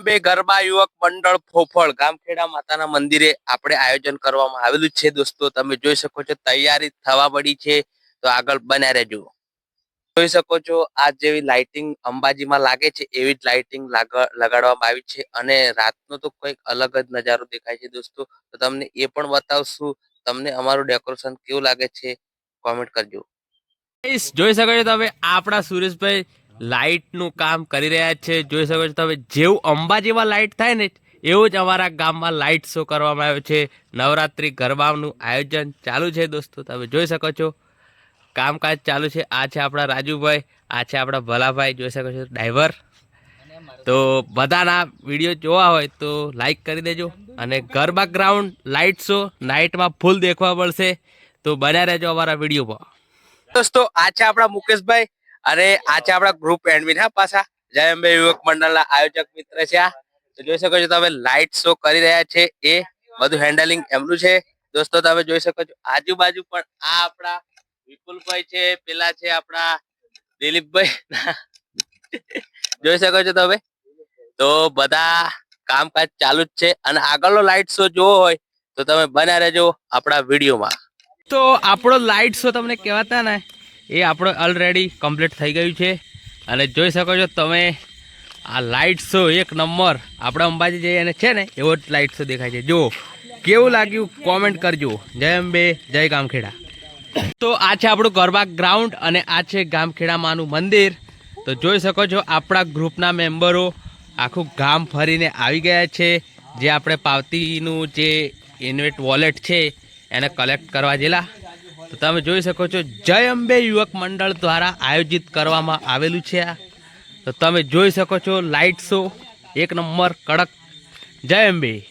અંબે ગરબા યુવક મંડળ ફોફળ ગામખેડા માતાના મંદિરે આપણે આયોજન કરવામાં આવેલું છે દોસ્તો. તમે જોઈ શકો છો તૈયારી થવા પડી છે. તો આગળ બન્યા રહેજો. જોઈ શકો છો આ જેવી લાઇટિંગ અંબાજીમાં લાગે છે એવી જ લાઇટિંગ લગાડવામાં આવી છે અને રાતનો તો કંઈક અલગ જ નજારો દેખાય છે દોસ્તો. તો તમને એ પણ બતાવશું. તમને અમારું ડેકોરેશન કેવું લાગે છે? કોમેન્ટ કરજો. જોઈ શકો છો તમે આપણા સુરેશભાઈ લાઇટનું કામ કરી રહ્યા છે. જોઈ શકો છો તમે, જેવું અંબાજીમાં લાઇટ થાય ને, એવું જ અમારા ગામમાં લાઇટ શો કરવામાં આવ્યો છે. નવરાત્રિ ગરબાનું આયોજન ચાલુ છે દોસ્તો, તમે જોઈ શકો છો. કામકાજ ચાલુ છે. આ છે આપણા રાજુભાઈ, આ છે આપણા ભલાભાઈ, જોઈ શકો છો, ડ્રાઈવર. તો બધાના વીડિયો જોવા હોય તો લાઈક કરી દેજો અને ગરબા ગ્રાઉન્ડ લાઇટ શો નાઇટમાં ફૂલ દેખવા મળશે. તો બન્યા રહેજો અમારા વિડીયોમાં. દોસ્તો, આ છે આપણા મુકેશભાઈ અને આ આપણા ગ્રુપ એડમિન હા પાછા. જય અંબે યુવક મંડળના આયોજક મિત્ર છે આ. તો જોઈ શકો છો તમે લાઇટ શો કરી રહ્યા છે એ. બધું હેન્ડલિંગ એમનું છે. દોસ્તો, તમે જોઈ શકો છો આજુબાજુ પણ આ આપણા વિપુલભાઈ છે, પેલા છે આપણા દિલીપભાઈ. જોઈ શકો છો તમે? તો બધા કામકાજ ચાલુ જ છે અને આગળનો લાઇટ શો જોવો હોય તો તમે બન્યા રહેજો આપણા વિડીયોમાં. તો આપણો લાઇટ શો તમને કહેવાતા ને? એ આપણો ઓલરેડી કમ્પ્લીટ થઈ ગયું છે. અને જોઈ શકો છો તમે, આ લાઇટ શો એક નંબર આપણા અંબાજી જઈએ અને છે ને, એવો જ લાઇટ શો દેખાય છે. જો કેવું લાગ્યું? કોમેન્ટ કરજો. જય અંબે, જય ગામખેડા. તો આ છે આપણું ગરબા ગ્રાઉન્ડ અને આ છે ગામખેડામાંનું મંદિર. તો જોઈ શકો છો આપણા ગ્રુપના મેમ્બરો આખું ગામ ફરીને આવી ગયા છે. જે આપણે પાવતીનું જે ઇન્વેટ વોલેટ છે, એને કલેક્ટ કરવા જેલા. તો તમે જોઈ શકો છો, જય અંબે યુવક મંડળ દ્વારા આયોજિત કરવામાં આવેલું છે આ. તો તમે જોઈ શકો છો, લાઇટ શો, એક નંબર કડક. જય અંબે.